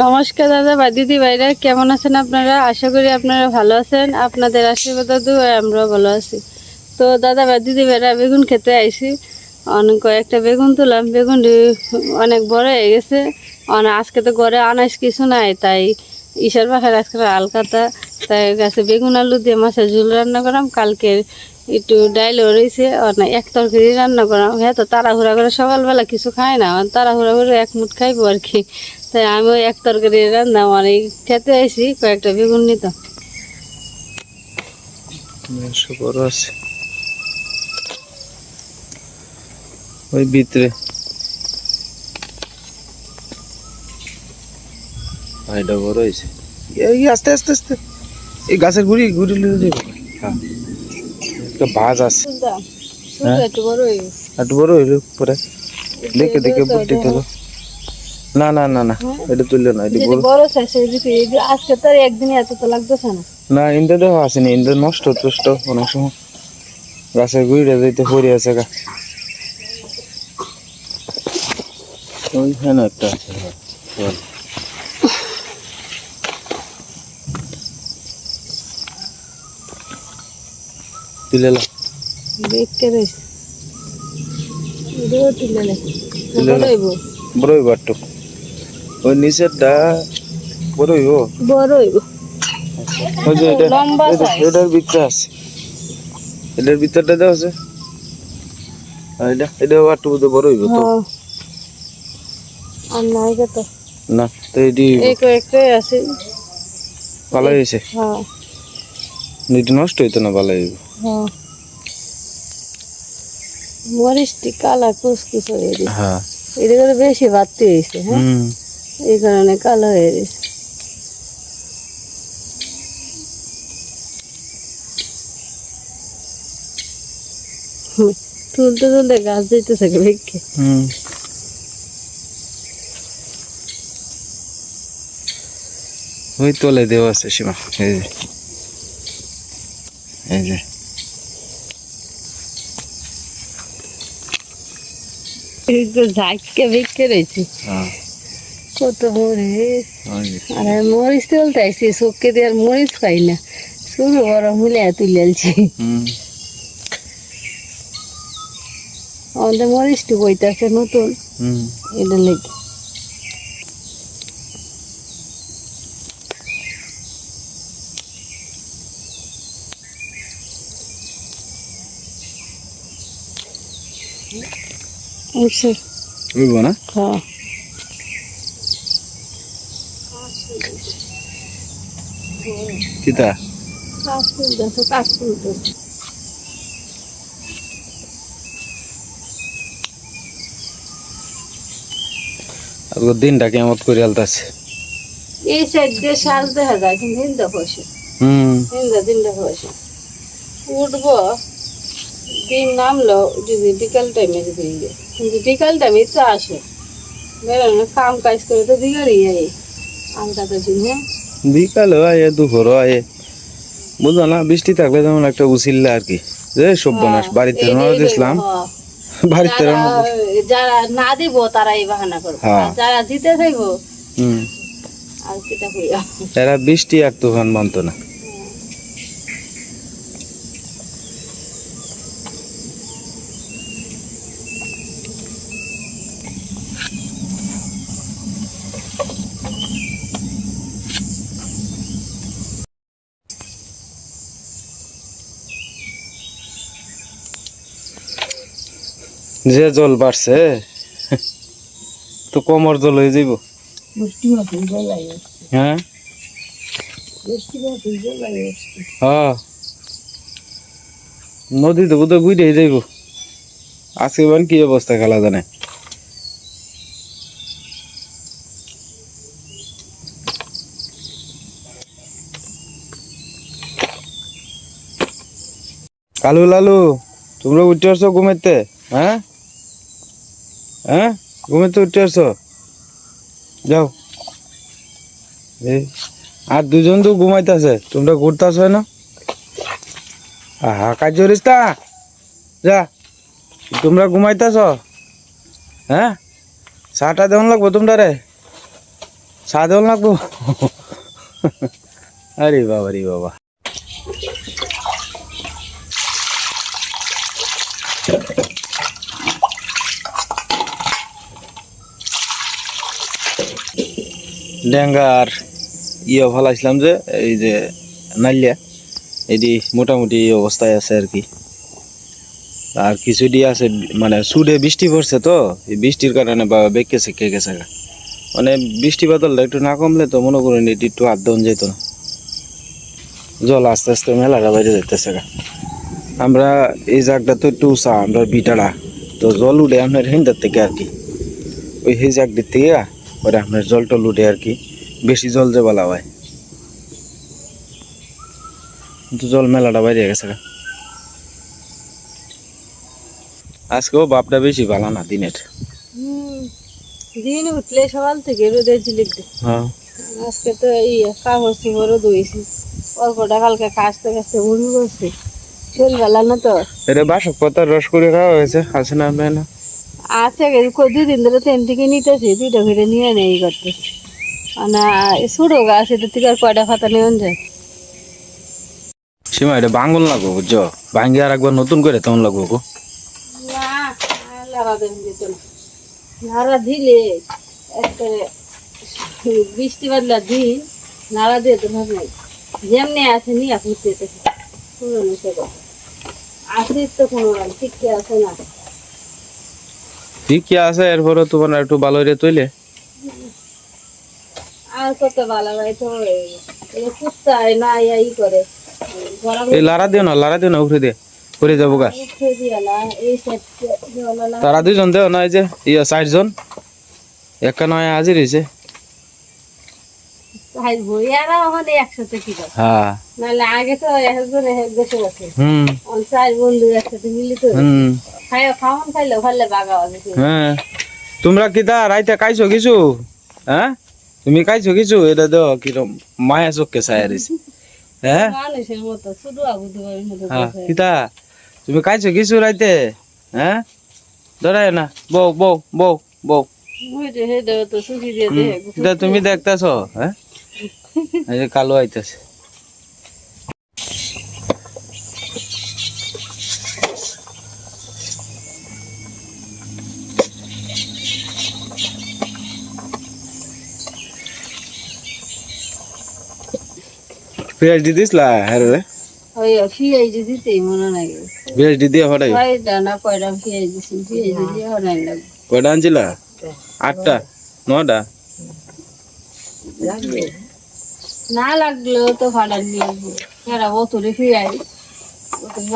নমস্কার দাদা, বা দিদি ভাইরা, কেমন আছেন আপনারা? আশা করি আপনারা ভালো আছেন। আপনাদের আশীর্বাদ আমরা ভালো আছি। তো দাদা, বা দিদি ভাইরা, বেগুন খেতে আইছি। অনেক কয়েকটা বেগুন তুলাম। বেগুন অনেক বড় হয়ে গেছে। অনেক আজকে তো ঘরে আনাজ কিছু নাই, তাই ঈশার পাখার আজকে আলকাতা তাই গাছে বেগুন, আলু দিয়ে মাছের ঝুল রান্না করলাম কালকে একটু ডাইলও রয়েছে অনেক এক তরকারি রান্না করা হ্যাঁ তো তাড়াহুড়া করে সকালবেলা কিছু খাই না আমার তাড়াহুড়া করে এক মুঠ খাইবো আর কি। তাই আমি ওই এক তরকারি রান্না অনেক খেতে আইছি কয়েকটা বেগুন নিতাম মাংস বড় আছে। ওই ভিতরে। এটা বড় হয়েছে। এই আস্তে আস্তে আস্তে। এই গাছের গুড়ি গুড়ি লিয়ে যাবে হ্যাঁ। একটা বাজ আছে। হ্যাঁ? একটু বড় হয়ে হইল পরে। দেখে দেখে বুদ্ধি তোলো। না না না না এটা তুললে না এটা বড়। আজকে তো একদিনে এত তো লাগতেছে না। না ইন্দে দেওয়া আসেনি ইন্দে নষ্ট টষ্ট অনেক সময়। গাছের গুড়িটা যাইতে পড়ে আছে গা। ওইখানে একটা আছে। তুলে লা দেখতে রয়েছে এটাও তুলে নে। তুলে বড় নে। হইব বড় হইব একটু। ওই নিচেরটা বড় হইব ওই যে এটা লম্বা এটা- এটার ভিতরে আছে। এটার ভিতরটা দেওয়া আছে এটা এটা একটু বোধহয় বড় হইব তো। হ্যাঁ। আর নাই কত না তো এটি এই কয়েকটাই আছে। ভালো হয়েছে। হ্যাঁ। নষ্ট হইতো না ভালো হইব। হ্যাঁ। মরিচটি কালা কুসকুস হয়ে গেছে। হ্যাঁ। এটা করে বেশি বাড়তি হয়েছে হ্যাঁ? এই কারণে কালো হয়ে গেছে। তুলতে তুলতে গাছ দিতে থাকে হুম। ওই তলে দেওয়া আছে সীমা এই যে। এই যে এই তো ঝাঁককে বেঁকে রয়েছে হ্যাঁ। কত মরিচ আর মরিচ তুলতে আসছি চোখকে দিয়ে আর মরিচ পাই না। শুধু বড় মিলে তুলে আলছি হুম। আমাদের মরিচটি বইতেছে নতুন। হুম। এটা লেগে। আচ্ছা বুঝব না? হ্যাঁ। কিতা? দিনটা কেমন করে আলতাছে? এই সাইড দিয়ে শাল দেখা যায় কিন্তু হিন্দা পয়সা। হুম। হিন্দা দিনটা পয়সা। উঠবো। দিন নামলো যদি বিকাল টাইমে যদি। কিন্তু বিকাল টাইমে তো আসে। বেরোনো কাম কাজ করে তো দিগারই যাই আলকাতা দিন হ্যাঁ? বিকালে আয়ে দুপুরও আয়ে। বুঝো না বৃষ্টি থাকলে যেমন একটা উচিল্লা আর কি। যে সব্যনাশ বাড়িতে রওনা দিয়েছিলাম হ্যাঁ। বাড়িতে যারা না দিব তারা এই বাহানা করবে। হ্যাঁ। যারা দিতে থাকব হুম। আর কিটা কইয়া এরা বৃষ্টি আর তুফান মানতো না। যে জল বাড়ছে তো কমর জল হয়ে যাইব। হ্যাঁ? বৃষ্টি মতো জ্বলাই হ্যাঁ। বোধহয় বুঝে যাইব। আজকে বান কি অবস্থা খেলা জানে কালু লালু তোমরা উঠে আসছো ঘুমাইতে হ্যাঁ? হ্যাঁ? ঘুমাইতে উঠে আসছো যাও। এই, আর দুজন তো ঘুমাইতেছে, তোমরা ঘুরতেছ না? আহা, কাজ করিস তা? যা, তোমরা ঘুমাইতেছ? হ্যাঁ? চাটা দেওয়ান লাগবো তোমরা রে? চা দেওয়া লাগবো? আরে বাবা রে বাবা। ডেঙ্গার ইয়ে ভালাইছিলাম যে, এই যে নাইলিয়া এটি মোটামুটি অবস্থায় আছে আর কি আর কিছু দিয়ে আছে মানে সুডে বৃষ্টি পড়ছে তো, এই বৃষ্টির কারণে বা বেঁকে সেঁকে গেছে। মানে বৃষ্টি বাদলটা একটু না কমলে তো মনে করেন এটি একটু দেওয়া যেত না জল আস্তে আস্তে মেলাটা বাইরে যেতেছে গা। আমরা এই জায়গাটা তো একটু উঁচা, আমরা বিটাড়া তো জল উঠে আপনার হিন্দার থেকে আর কি ওই সেই জায়গাটির থেকে ওরা আপনার জল টল উঠে আর কি। বেশি জল যে বলা হয়। কিন্তু জল মেলাটা বাইরে গেছে আজকেও বাপটা বেশি ভালো না দিনের। দিন উঠলে সকাল থেকে রোদের ঝিলিক হ্যাঁ। আজকে তো এই কাগজ চুপড়ও ধুয়েছি। অল্পটা কালকে কাচতে কাচতে বমি করছে। শরীর ভালো না তো। এটা বাসক পাতার রস করে খাওয়া হয়েছে আছে না না? আছে দুদিন ধরে ট্রেন থেকে নিতেছি দুইটা ঘুরে নিয়ে নেই করতেছি। না ছোটো গাছ এটা থেকে আর কয়টা খাতা নেওয়া যায়। সীমা এটা বাঙ্গল লাগবো বুঝছ? ভাঙ্গি আর একবার নতুন করে তেমন লাগবো গো। না না নাড়া দিলে বৃষ্টি বাদলা দি নাড়া দিয়ে তো ভাব নাই। যেমনি আছে সে কথা। আছে তো কোনো ঠিক আছে না। ঠিকই আছে এরপরে তোমার একটু ভালো রে তৈলে। এই- লারা দিও না লারা দিও না উঠে দিয়ে যাব গা। তারা দুজন দেও না এই যে ইয়ে ষাট জন একা নয় হাজির হয়েছে আর ওখানে একসাথে হ্যাঁ। নাহলে আগে তো একজন এক দেশে বসে। হুম। চার বন্ধু একসাথে মিলিত হুম। খাই খাওয়ান খাইলে ভালো বাগা হ্যাঁ। তোমরা কি তা রাইতে খাইছো কিছু? হ্যাঁ? তুমি খাইছো কিছু? এটা দেও কিরম মায়া চোখকে ছায়া দিছে। হ্যাঁ? হ্যাঁ। বসে। কিতা তুমি খাইছো কিছু রাইতে? হ্যাঁ? ধরায় না। বউ বউ বউ বউ। তো দিয়ে হুম, দেহে কিতা তুমি দেখতেছ হ্যাঁ? এই যে কালো আইতাছে। পেঁয়াজ দি দিসলা হ্যাঁ রে? ওই ফিয়াই যে দিতেই মনে নাই। পেঁয়াজ দি দিয়ে হঠাই কয়টা না কয়টা দিছি দিয়ে কয়টা আনছিলা? আটটা নটা না লাগলেও তো ভাড়া নিয়ে আসব এরা অতরে ফিরাই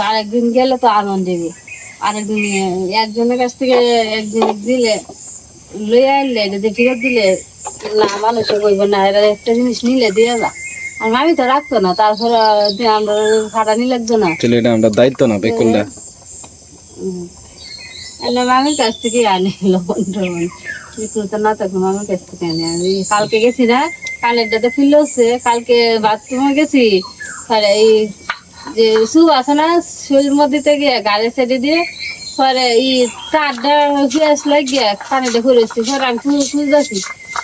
আরেকদিন গেলে তো আনন্দ দেবে। আরেকদিন একজনের কাছ থেকে একদিন দিলে আনলে ফেরত দিলে না মানুষে কইব না এরা একটা জিনিস নিলে দিয়ে যা। আর আমি তো রাখতো না তারপরে আমরা ভাড়া নিয়ে লাগতো না। এটা আমরা দায়িত্ব না বেকুলটা মামির কাছ থেকে আনি লবণ টবণ আমি কালকে গেছি না কালেরটা তো ফিল কালকে বাথরুমে গেছি। পরে এই যে আছে না মধ্যে গাড়ি সাইডে দিয়ে, পরে এই তারটা গ্যাস লাগিয়ে পানিটা করেছি পরে আমি খুঁজে খুঁজতেছি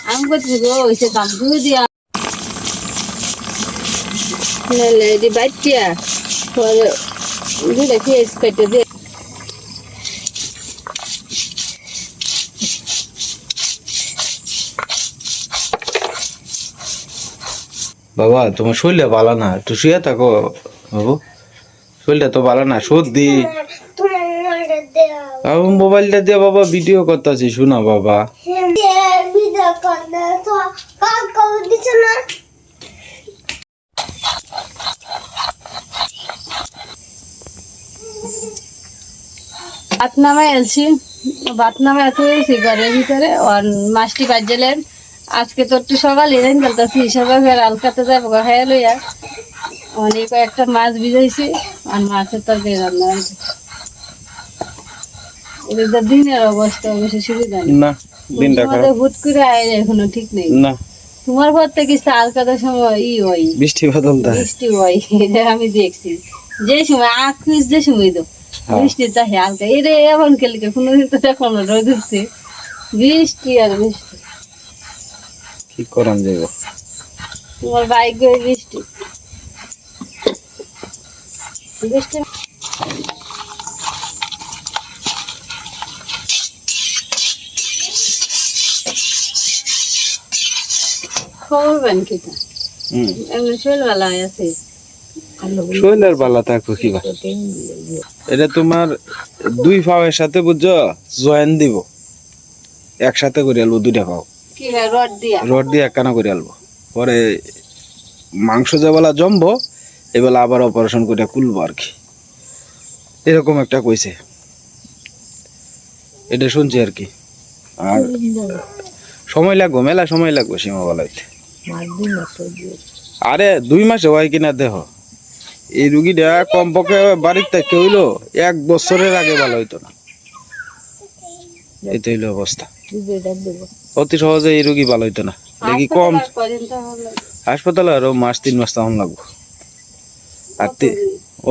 আমি গো দাম খুঁজে দিয়া। নাহলে এটি পরে কেটে দিয়ে বাবা, তোমার শরীরটা ভালো না। একটু শুয়ে থাকো বাবু। শরীরটা তো ভালো না, সর্দি। আমি মোবাইলটা দিয়ে বাবা ভিডিও করতেছি, শোনা বাবা। ভাত আছি, ভাত আছে ঘরের ভিতরে, আর মাছটি বাজলেন। আজকে তো একটু সকাল এলেন বলতেছি সবাই আলকাতে যাব খাইয়া লইয়া। অনেক কয়েকটা মাছ ভিজাইছি আর মাছের তরকারি রান্না হয়েছে। এটা তো দিনের অবস্থা বেশি সুবিধা না দিনটা খারাপ। হুট করে আয় এখনও ঠিক নেই। না। তোমার ঘর থেকে আলকাতার সময় ই হয় বৃষ্টি বাদল বৃষ্টি হয় এটা আমি দেখছি। যে সময় যে সময় তো হ্যাঁ। বৃষ্টি চাহে হালকা এটা এমন খেলকে কোনো দিন তো দেখো না রোদ উঠছে। বৃষ্টি আর বৃষ্টি। কি করান যাবে। তোমার বাইক বৃষ্টি। বৃষ্টি খবর পান কিটা হুম। এমনি শরীর ভালো আছে। শৈলের বালা থাকব কি এটা তোমার দুই পাওয়ের সাথে বুঝছ জয়েন দিব। একসাথে করে আলবো দুইটা পাও। রড দিয়ে? একখানা করে আলবো? পরে মাংস যেবেলা জমবো এবেলা আবার অপারেশন করে খুলবো আর কি। এরকম একটা কইছে। এটা শুনছি আর কি। আর সময় লাগবো মেলা সময় লাগবে সীমা বলাইতে আরে দুই মাসে হয় কিনা দেহ? এই রুগীটা কমপক্ষে বাড়ির থেকে হইল এক বছরের আগে ভালো হইতো না। এইটা হইল অবস্থা। অতি সহজে এই রুগী ভালো হইতো না। দেখি কম। হাসপাতালে আরও মাস, তিন মাস তখন লাগবো। আর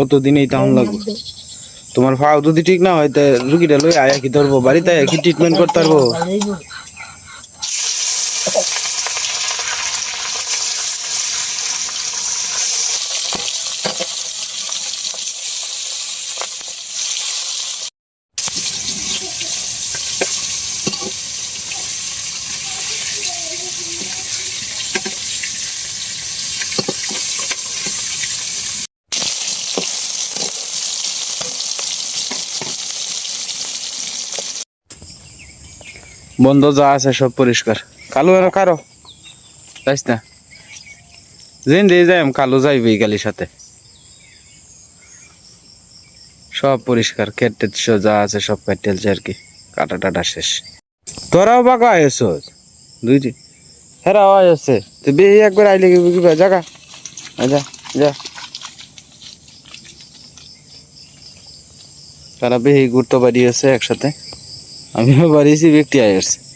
অত দিনেই তখন লাগবো। তোমার ফাও যদি ঠিক না হয়, তা রুগীটা লই আয়া কি ধরবো? বাড়িতে কি ট্রিটমেন্ট করতে পারব? বন্ধ যা আছে সব পরিষ্কার। কালো আর কারও? যাইস না? যেন দিয়ে যাই কালো যাইবে গালির সাথে। সব পরিষ্কার কেটে যা আছে সব কাটেলছে আর কি কাটা টাটা শেষ। তোরাও বাঁকা আয়েছ দুইটি হেরা আছে তো বেশি একবার আইলে কি বুঝবা? জাগা যা যা। তারা বেশি ঘুরতে বাড়িয়েছে একসাথে। আমিও রিসিভ ব্যক্তি আয়েছে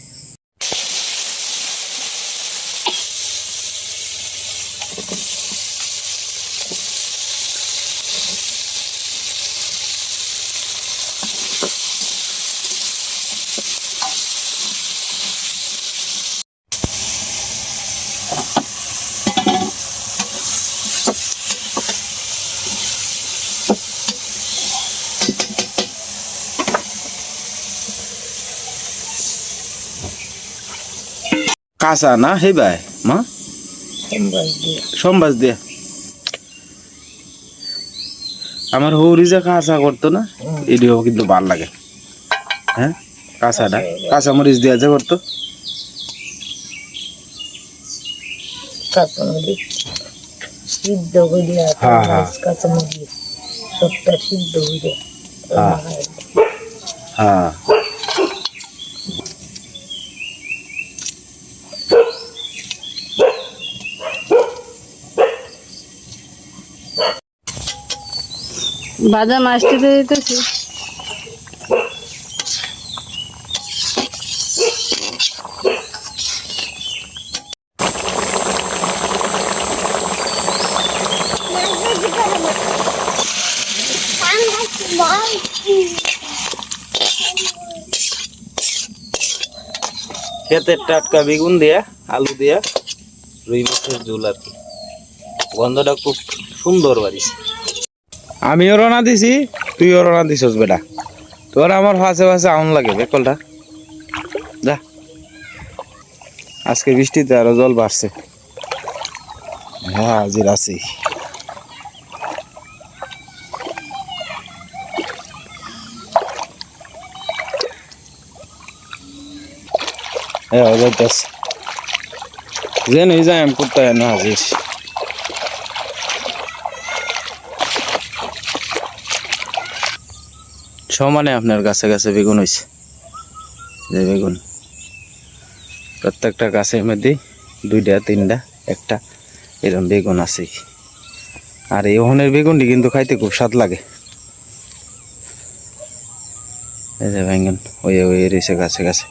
কাঁচা না হে ভাই মা? সম্বাস দিয়া। আমার হৌরি যে কাঁচা করতো না? এটিও কিন্তু ভালো লাগে। হ্যাঁ? কাঁচাটা। কাঁচা মরিচ দিয়া যে করতো। সিদ্ধ করিয়া। সবটা সিদ্ধ করে হ্যাঁ। হ্যাঁ। বাদাম আসতে দিতেছি। ক্ষেতের টাটকা বেগুন দিয়া, আলু দিয়া, রুই মাছের ঝোল আর কি। গন্ধটা খুব সুন্দর বাড়িছে। আমিও রওনা দিছি, তুইও রওনা দিছস বেটা। তোর আমার ফাঁসে ফাঁসে আউন লাগে বেকলটা যা। আজকে বৃষ্টিতে আরও জল বাড়ছে। হ্যাঁ হাজির আছি। হ্যাঁ যাইতেছে। যে নেই যাই আমি না হাজির। সমানে আপনার গাছে গাছে বেগুন হয়েছে যে বেগুন। প্রত্যেকটা গাছের মধ্যে দুইটা, তিনটা, একটা এরকম বেগুন আছে। আর এই ওহনের বেগুনটি কিন্তু খাইতে খুব স্বাদ লাগে। এই যে বেগুন রয়েছে গাছে গাছে।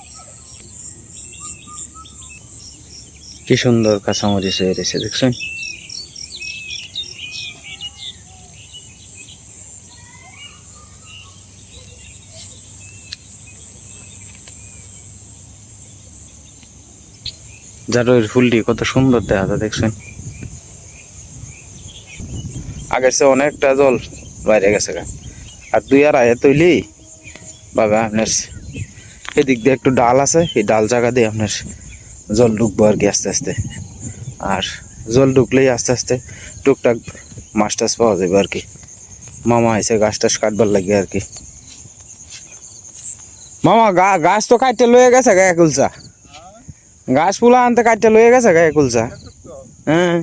কি সুন্দর কাঁচামরিচ হয়ে রয়েছে, দেখছেন? জারুয়ের ফুলটি কত সুন্দর দেখা যায়, দেখছেন? আগের চেয়ে অনেকটা জল বাইরে গেছে গা। আর দুই আর আয়া তৈলি বাবা, আপনার এদিক দিয়ে একটু ডাল আছে, এই ডাল জায়গা দিয়ে আপনার জল ঢুকবো আর কি আস্তে আস্তে। আর জল ঢুকলেই আস্তে আস্তে টুকটাক মাছ টাছ পাওয়া যাবে আর কি। মামা এসে গাছ টাছ কাটবার লাগে আর কি। মামা গাছ তো কাটতে লয়ে গেছে গা একুলসা। গাছ ফুলা আনতে কাটতে লয়ে গেছে গা একুলসা হ্যাঁ।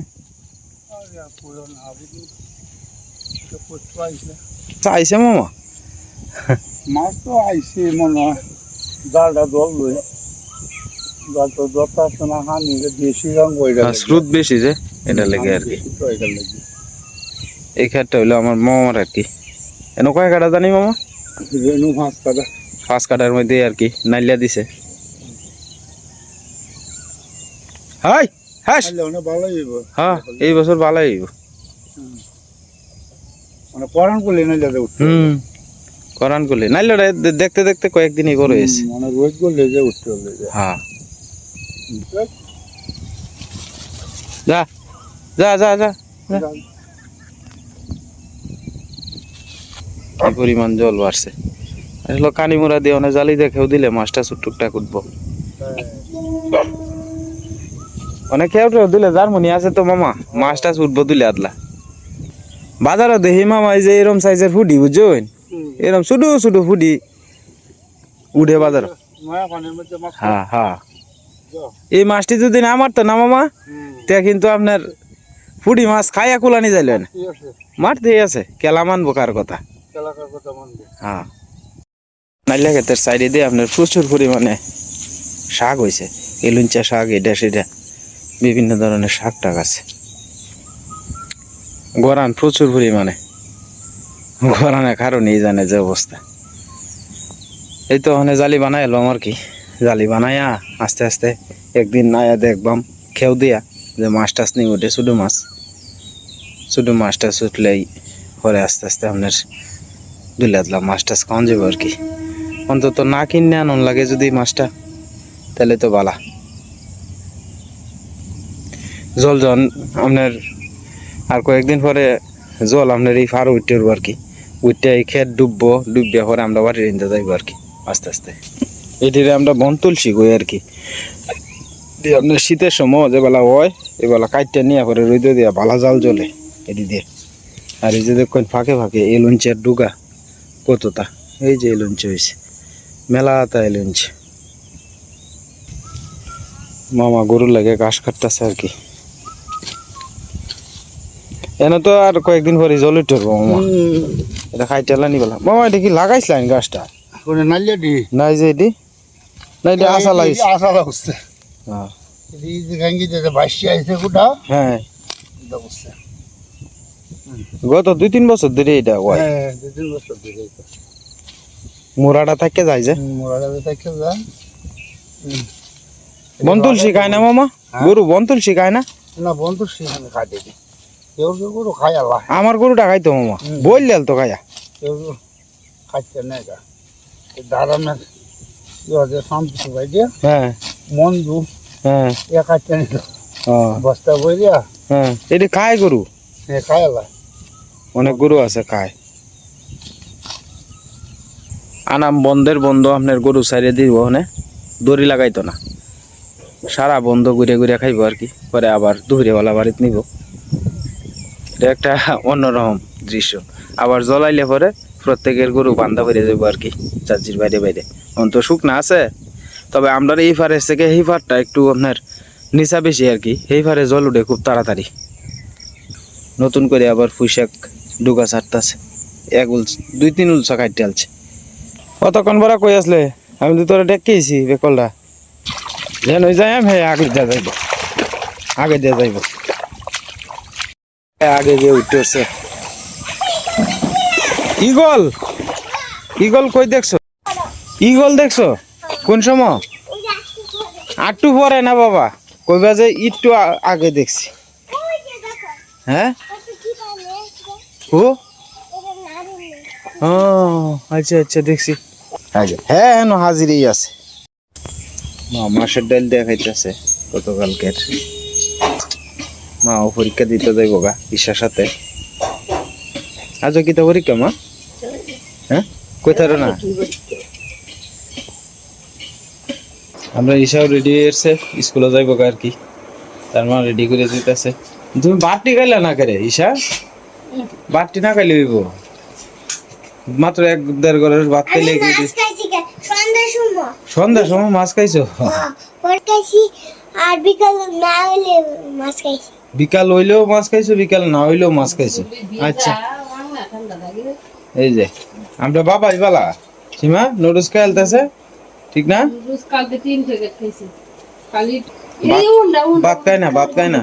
চাইছে মামা? মাছ তো আইসি মনে হয়। জালটা জল লই জলটা আছে না হানি বেশি রং বইটা আর স্রোত বেশি যে এটা লেগে আর কি। এই ক্ষেতটা হইল আমার মামার আর কি। এনে কয় কাটা জানি মামা? মাছ কাটা পাঁচ কাটার মধ্যে আর কি নাইলিয়া দিছে। হাই হইব। হ্যাঁ এই বছর ভালোই হইব। মানে পরান করলে না যাতে হুম করান করলে। নাইলে দেখতে দেখতে বড় হয়েছে। মানে রোজ করলে যে উঠতে হলে হ্যাঁ। যা যা যা যা। কি পরিমাণ জল বাড়ছে। আসলে কানিমুরা দিয়ে অনেক জালি দেখেও দিলে মাছটা টুকটাক উঠবো। অনেক খেয়াও টেও দিলে জার্মনি আছে তো মামা। মাছটা উঠবো দিলে আদলা। বাজারও দেখি মামা, এই যে এরম সাইজের ফুডি বুঝছেন এরম ছোটো ছোটো ফুডি উঠে বাজার হ্যাঁ হ্যাঁ। এই মাছটি যদি না মারতো না মামা, তে কিন্তু আপনার ফুডি মাছ খাইয়া কুলানি যাইলেন ঠিক আছে, কেলা মানবো কার কথা? হ্যাঁ। নাইলা ক্ষেতের সাইডে দিয়ে আপনার প্রচুর পরিমাণে শাক হয়েছে এলুঞ্চা শাক, এটা সেটা। বিভিন্ন ধরনের শাক টাক আছে। গরান প্রচুর পরিমাণে। গরানের কারণেই জানে যে অবস্থা। এই তো ওখানে জালি বানাই এলাম আর কি। জালি বানাইয়া আস্তে আস্তে একদিন নায়া দেখবাম খেউ দিয়া যে মাছ টাছ নিয়ে ওঠে শুধু মাছ। শুধু মাছ টাছ উঠলেই পরে আস্তে আস্তে আপনার দুলে দিলাম মাছ টাছ খাওয়ান যাব আর কি। অন্তত না কিনে আনন লাগে যদি মাছটা, তাহলে তো বালা। জল জন, আপনার আর কয়েকদিন পরে জল আপনার এই ফার উঠতে উঠবো আর কি। উঠতে এই খেত ডুববো, ডুববে পরে আমরা বাড়ির ইন্দা যাইবো আর কি, আস্তে আস্তে। এটিরে আমরা বন তুলসি গই আর কি। আপনার শীতের সময় যে বেলা হয়, এ বেলা কাইটটা নিয়ে পরে রইদে দিয়া ভালা জাল জ্বলে এটি দিয়ে আর এই যে দেখুন ফাঁকে ফাঁকে এলুঞ্চের ডুগা কতটা, এই যে এলুঞ্চ হয়েছে মেলাটা এলুঞ্চ মামা গরুর লাগে ঘাস কাটতেছে আর কি। এনে তো আর কয়েকদিন পরে জল উঠে মামা। এটা খাইতে নি বলা মামা এটা কি লাগাইছিলেন গাছটা? কোনে নালিয়া দি। না এই যে এটি? না এটা আশা লাগিয়েছে আশা লাগছে। হ্যাঁ। হ্যাঁ। গত দুই তিন বছর ধরে এটা হয়। হ্যাঁ দুই তিন বছর ধরে মোরাটা থাকে যায় যে। মোরাটা দেখে যান বন্তুল শিখায় না মামা? গরু বন্তুল শিখায় না? না বন্ধু সেখানে খাটে দি কেউ কেউ গরু খাই আল্লাহ আমার গরুটা খাইতো মামা। বললেন তো খাইয়া খাচ্ছে না এটা দাঁড়ানোর ইয়ে শান্তি ভাই দিয়ে হ্যাঁ। মন্দু। হ্যাঁ। এ না হ্যাঁ, বস্তা বই দিয়া হ্যাঁ। এটি খায় গরু? এ আল্লাহ অনেক গরু আছে খায়। আনাম বন্ধের বন্ধ আপনার গরু সাইডে দিব ওখানে দড়ি লাগাইতো না। সারা বন্ধ ঘুরে ঘুরে খাইবো আর কি। পরে আবার দুপুরেবেলা বাড়িতে নিব। একটা অন্যরকম দৃশ্য। আবার জ্বলাইলে পরে প্রত্যেকের গরু বান্ধা বেড়ে যাব আর কি চার্জির বাইরে বাইরে। অন্ত শুকনা আছে, তবে আমরা এই ফারের থেকে এই ফারটা একটু আপনার নিচা বেশি আর কি। এই ফারে জল উঠে খুব তাড়াতাড়ি। নতুন করে আবার পুঁইশাক ডুগা ছাড়তাছে। এক উলস দুই তিন উলসা কাটতে আলছে। অতক্ষণ বড় কই আসলে? আমি তো তোরা ডেকেছি বেকলটা। যেন যাই আমি, আগে দিয়ে যাইব। আগে দিয়ে যাইব। আগে গিয়ে উঠতে উঠছে ইগল ইগল কই দেখছ? ইগল দেখছ? কোন সময়? আটটু পরে না বাবা? কইবা যে একটু আগে দেখছি। হ্যাঁ? ও আচ্ছা আচ্ছা দেখছি। হ্যাঁ হ্যাঁ হাজিরই আছে। মা মাছের ডাল দেখাইতেছে গতকালকের। মাও পরীক্ষা দিতে যাইব গা ঈশার সাথে। আজও কি তো পরীক্ষা মা? হ্যাঁ? কোথায় না? আমরা ঈশাও রেডি হয়েছে স্কুলে যাইব গা আর কি। তার মা রেডি করে দিতেছে তুমি বাটটি খাইলা না করে ঈশা? বাটটি না খাইলে হইব। মাত্র এক দেড় ঘরের ভাত খাইলে সন্ধ্যার সময়। মাছ খাইছো? হ্যাঁ, আর বিকাল না হলে মাছ খাইছি। বিকাল হইলেও মাছ খাইছো বিকাল না হইলেও মাছ খাইছো? আচ্ছা। এই যে আমরা বাবাই বালা। সীমা নুডলস খেলতেছে ঠিক না? ভাত খায় না ভাত খায় না?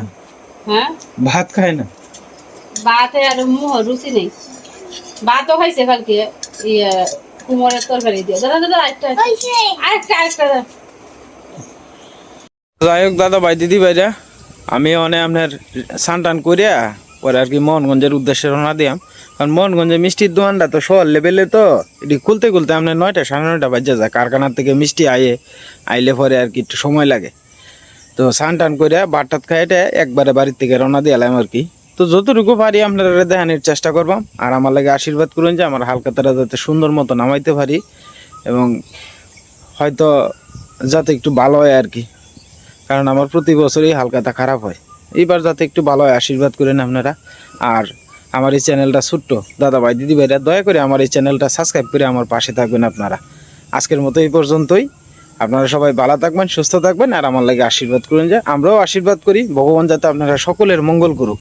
হ্যাঁ? ভাত খায় না? ভাতে আর মুহ রুচি নেই। ভাতও খাইছে কালকে ইয়ে কুমোরের তরকারি দিয়ে। দাদা দাদা আরেকটা আরেকটা আরেকটা। যাই হোক দাদা ভাই দিদি ভাইরা। আমি অনে আপনার সান টান করিয়া পরে আর কি মোহনগঞ্জের উদ্দেশ্যে রওনা দিয়াম। কারণ মোহনগঞ্জে মিষ্টির দোকানটা তো শহর লেভেলে তো, এটি খুলতে খুলতে আপনার নয়টা সাড়ে নয়টা বাজে যায়। কারখানার থেকে মিষ্টি আইয়ে আইলে পরে আর কি একটু সময় লাগে। তো সান টান করিয়া বাটাত খাইতে একবারে বাড়ির থেকে রওনা দিয়ালাম আর কি। তো যতটুকু পারি আপনারা দেখানোর চেষ্টা করবাম আর আমার লাগে আশীর্বাদ করুন যে আমার হালকা তারা যাতে সুন্দর মতো নামাইতে পারি এবং হয়তো যাতে একটু ভালো হয় আর কি। কারণ আমার প্রতি বছরই হালকাটা খারাপ হয়। এইবার যাতে একটু ভালো হয়, আশীর্বাদ করেন আপনারা। আর আমার এই চ্যানেলটা ছোট্ট, দাদা ভাই, দিদি ভাইরা দয়া করে আমার এই চ্যানেলটা সাবস্ক্রাইব করে আমার পাশে থাকবেন আপনারা। আজকের মতো এই পর্যন্তই। আপনারা সবাই ভালো থাকবেন, সুস্থ থাকবেন, আর আমার লাগে আশীর্বাদ করুন যে আমরাও আশীর্বাদ করি। ভগবান যাতে আপনারা সকলের মঙ্গল করুক।